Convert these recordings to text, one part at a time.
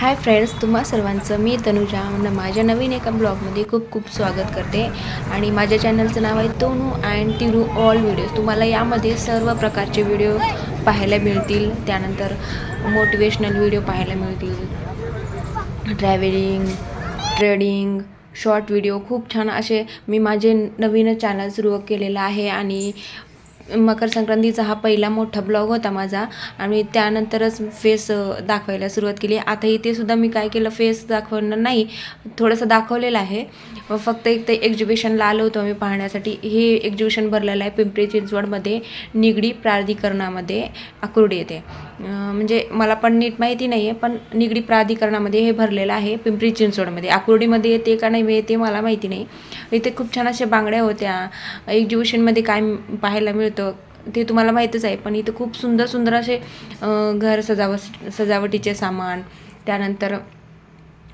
Hi friends तुम्हा सर्वांचं मी तनुजा. न माझ्या नवीन एका ब्लॉगमध्ये खूप खूप स्वागत करते. आणि माझ्या चॅनलचं नाव आहे Tonu and Tiru all videos तुम्हाला यामध्ये सर्व प्रकारचे व्हिडिओ पाहायला मिळतील. त्यानंतर मोटिवेशनल व्हिडिओ पाहायला मिळतील. ट्रॅव्हलिंग ट्रेडिंग शॉर्ट व्हिडिओ खूप छान असे मी माझे नवीन चॅनल सुरू केलेलं आहे. आणि मकर संक्रांतीचा हा पहिला मोठा ब्लॉग होता माझा आणि त्यानंतरच फेस दाखवायला सुरुवात केली. आता इथे सुद्धा मी काय केलं फेस दाखवणार नाही थोडंसं दाखवलेलं आहे. फक्त एक ते एक्झिबिशनला आलो होतो मी पाहण्यासाठी. हे एक्झिबिशन भरलेलं आहे पिंपरी चिंचवडमध्ये निगडी प्राधिकरणामध्ये आकुर्डी येते म्हणजे मला पण नीट माहिती नाही आहे पण निगडी प्राधिकरणामध्ये हे भरलेलं आहे पिंपरी चिंचवडमध्ये. आकुर्डीमध्ये येते का नाही येते मला माहिती नाही. इथे खूप छान अशा बांगड्या होत्या. एक्झिबिशनमध्ये काय पाहायला मिळतं ते तुम्हाला माहीतच आहे पण इथं खूप सुंदर सुंदर असे घर सजावट सजावटीचे सामान त्यानंतर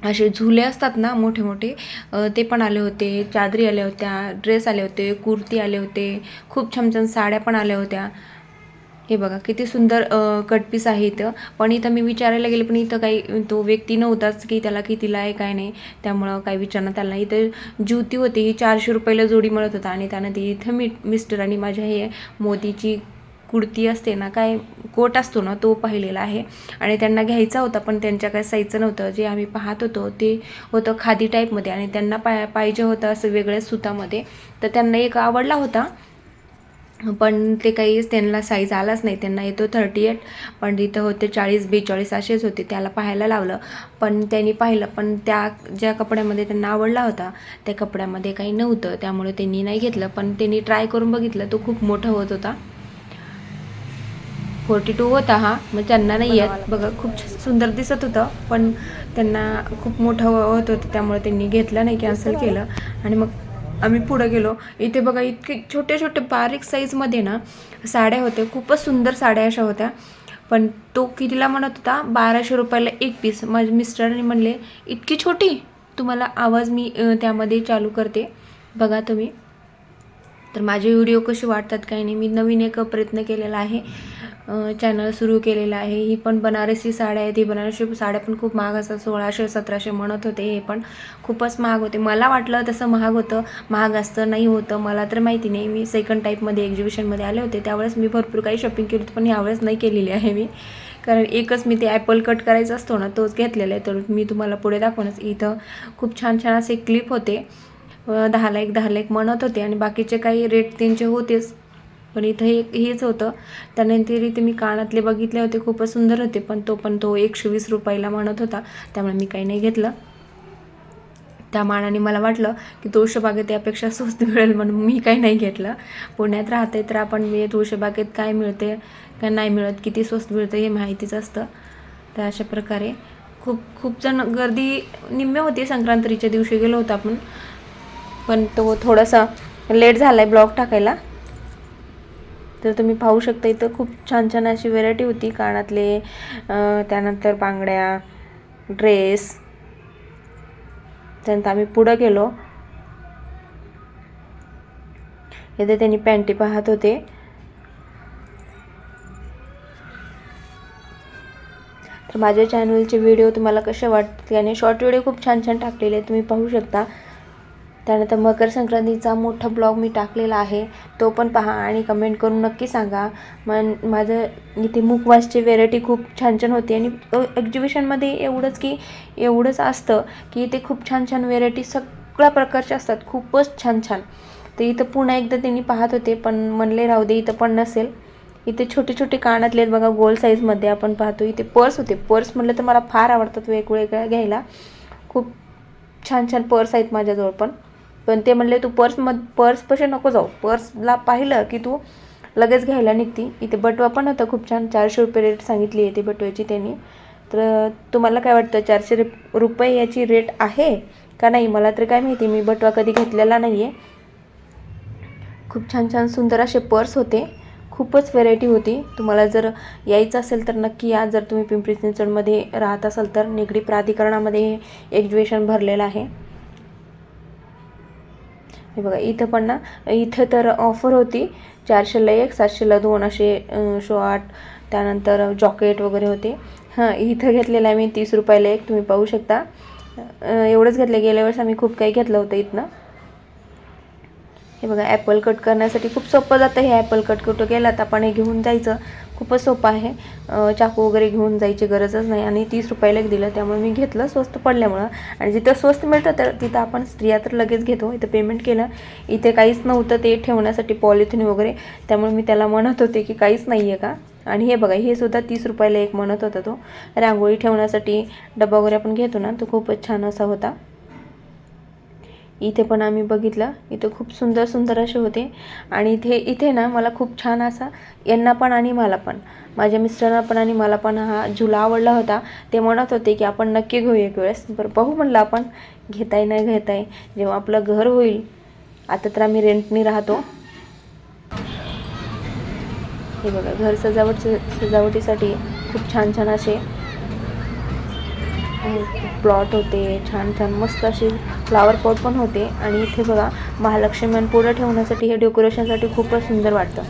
असे झुले असतात ना मोठे मोठे ते पण आले होते चादरी आल्या होत्या ड्रेस आले होते कुर्ती आले होते खूप छान छान साड्या पण आल्या होत्या. हे बघा किती सुंदर कटपीस आहे इथं. पण इथं मी विचारायला गेले पण इथं काही तो व्यक्ती नव्हताच की त्याला कितीला आहे काय नाही. त्यामुळं काही विचारण्यात आलं नाही इथं ज्युती होती ही चारशे रुपयाला जोडी मिळत होता. आणि त्यानं ती इथं मी मिस्टरांनी माझ्या हे मोदीची कुडती असते ना काय कोट असतो ना तो पाहिलेला आहे. आणि त्यांना घ्यायचा होता पण त्यांच्या काय साईजचं नव्हतं. जे आम्ही पाहत होतो ते होतं खादी टाईपमध्ये आणि त्यांना पाय पाहिजे होतं असं वेगळ्याच सुतामध्ये. तर त्यांना एक आवडला होता. पण ते काही त्यांना साईज आलाच नाही. त्यांना येतो थर्टी एट पण तिथं होते चाळीस बेचाळीस असेच होते. त्याला पाहायला लावलं. पण त्यांनी पाहिलं पण त्या ज्या कपड्यामध्ये त्यांना आवडला होता त्या कपड्यामध्ये काही नव्हतं. त्यामुळे त्यांनी नाही घेतलं. पण त्यांनी ट्राय करून बघितलं. तो खूप मोठा होत होता. फोर्टी टू होता हा. मग त्यांना नाही येत. बघा खूप सुंदर दिसत होतं. पण त्यांना खूप मोठं होत होतं. त्यामुळे त्यांनी घेतलं नाही. कॅन्सल केलं. आणि मग आम्ही पुढं गेलो. इथे बघा इतके छोटे छोटे बारीक साईजमध्ये ना साड्या होत्या. खूपच सुंदर साड्या अशा होत्या. पण तो कितीला म्हणत होता? बाराशे रुपयाला एक पीस माझ्या मिस्टरांनी म्हणले इतकी छोटी? तुम्हाला आवाज मी त्यामध्ये चालू करते. बघा तुम्ही. तर माझे व्हिडिओ कसे वाटतात काही नाही मी नवीन एक प्रयत्न केलेला आहे. चॅनल सुरू केलेलं आहे. ही पण बनारसी साड्या आहेत. ही बनारसी साड्या पण खूप महाग असतात. सोळाशे सतराशे म्हणत होते. हे पण खूपच महाग होते. मला वाटलं तसं महाग होतं. महाग असतं नाही होतं. मला तर माहिती नाही. मी सेकंड टाईपमध्ये एक्झिबिशनमध्ये आले होते. त्यावेळेस मी भरपूर काही शॉपिंग केली होती पण यावेळेस नाही केलेली आहे मी. कारण एकच मी ते ॲपल कट करायचा असतो ना तोच घेतलेला आहे. तर मी तुम्हाला पुढे दाखवणच इथं खूप छान छान असे क्लिप होते. दहाला एक दहाला एक म्हणत होते आणि बाकीचे काही रेट त्यांचे होतेच. पण इथं एक हेच होतं. त्यानंतर इथे मी कानातले बघितले होते खूपच सुंदर होते पण तो पण तो एकशे वीस रुपयाला म्हणत होता. त्यामुळे मी काही नाही घेतलं. त्या मानाने मला वाटलं की तुळशीबागेत यापेक्षा स्वस्त मिळेल म्हणून मी काही नाही घेतलं. पुण्यात राहते तर आपण मी तुळशीबागेत काय मिळते काय नाही मिळत किती स्वस्त मिळतं हे माहितीच असतं. तर अशा प्रकारे खूप खूप जण गर्दी निम्मे होती संक्रांतीच्या दिवशी गेलो होतो आपण. पण तो थोडासा लेट झाला आहे ब्लॉग टाकायला. तर तुम्ही पाहू शकता इथं खूप छान छान अशी व्हेरायटी होती. कानातले त्यानंतर बांगड्या ड्रेस त्यानंतर आम्ही पुढं गेलो. इथे त्यांनी पॅन्टी पाहत होते. तर माझ्या चॅनलचे व्हिडिओ तुम्हाला कसे वाटते आणि शॉर्ट व्हिडिओ खूप छान छान टाकलेले आहेत. तुम्ही पाहू शकता. त्यानंतर मकर संक्रांतीचा मोठा ब्लॉग मी टाकलेला आहे. तो पण पहा आणि कमेंट करून नक्की सांगा. मन माझं इथे मुखवासची व्हेरायटी खूप छान छान होती आणि एक्झिबिशनमध्ये एवढंच की एवढंच असतं की इथे खूप छान छान व्हेरायटी सगळ्या प्रकारच्या असतात. खूपच छान छान तर इथं पुन्हा एकदा त्यांनी पाहत होते पण म्हणले राहू दे इथं पण नसेल. इथे छोटे छोटे कानातले आहेत बघा गोल साईजमध्ये आपण पाहतो. इथे पर्स होते. पर्स म्हटलं तर मला फार आवडतात वेगवेगळ्या घ्यायला. खूप छान छान पर्स आहेत माझ्याजवळ पण. पण ते म्हणले तू पर्स मध पर्सपाशी नको जाऊ. पर्सला पाहिलं की तू लगेच घ्यायला निघती. इथे बटवा पण होता खूप छान. चारशे रुपये रेट सांगितली आहे ती बटव्याची त्यांनी. तर तुम्हाला काय वाटतं? चारशे रुपये याची रेट आहे का नाही? मला तर काय माहिती. मी बटवा कधी घेतलेला नाही आहे खूप छान छान सुंदर असे पर्स होते. खूपच व्हेरायटी होती. तुम्हाला जर यायचं असेल तर नक्की या. जर तुम्ही पिंपरी चिंचवडमध्ये राहत असाल तर निगडी प्राधिकरणामध्ये हे एक्झिबिशन भरलेलं आहे. हे बघा इथं पण ना इथं तर ऑफर होती. चारशेला एक सातशेला दोन असे शॉर्ट त्यानंतर जॉकेट वगैरे होते. हां इथं घेतलेलं आहे मी तीस रुपयाला एक तुम्ही पाहू शकता. एवढंच घेतलं गेल्या वेळेस आम्ही खूप काही घेतलं होतं इथनं. हे बघा ॲपल कट करण्यासाठी खूप सोपं जातं हे ॲपल कट कुठं गेलं तर आपण हे घेऊन जायचं. खूपच सोपं आहे. चाकू वगैरे घेऊन जायची गरजच नाही. आणि तीस रुपयाला एक दिलं त्यामुळे मी घेतलं स्वस्त पडल्यामुळं. आणि जिथं स्वस्त मिळतं तर तिथं आपण स्त्रिया तर लगेच घेतो. इथं पेमेंट केलं इथे काहीच नव्हतं ते ठेवण्यासाठी पॉलिथिन वगैरे. त्यामुळे मी त्याला म्हणत होते की काहीच नाही आहे का? आणि हे बघा हे सुद्धा तीस रुपयाला एक म्हणत होता तो. रांगोळी ठेवण्यासाठी डबा वगैरे आपण घेतो ना तो खूपच छान असा होता. इथे पण आम्ही बघितलं. इथे खूप सुंदर सुंदर असे होते. आणि इथे इथे ना मला खूप छान असा यांना पण आणि मला पण. माझ्या मिस्टरांना पण आणि मला पण हा झुला आवडला होता. ते म्हणत होते की आपण नक्की घेऊ एक वेळेस. बरं पाहू म्हणलं आपण. घेताय नाही घेताय जेव्हा आपलं घर होईल. आता तर आम्ही रेंटनी राहतो. हे बघा घर सजावट सजावटीसाठी खूप छान छान असे प्लॉट होते छान छान मस्त असे फ्लावर पॉट पण होते. आणि इथे बघा महालक्ष्मी पुढं ठेवण्यासाठी हे डेकोरेशनसाठी खूपच सुंदर वाटतं.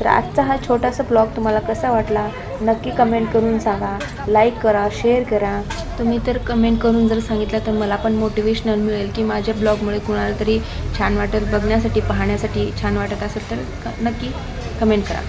तर आजचा हा छोटासा ब्लॉग तुम्हाला कसा वाटला नक्की कमेंट करून सांगा. लाईक करा शेअर करा. तुम्ही तर कमेंट करून जर सांगितलं तर मला पण मोटिवेशनल मिळेल की माझ्या ब्लॉगमुळे कुणाला तरी छान वाटेल बघण्यासाठी पाहण्यासाठी छान वाटत असेल तर क- नक्की कमेंट करा.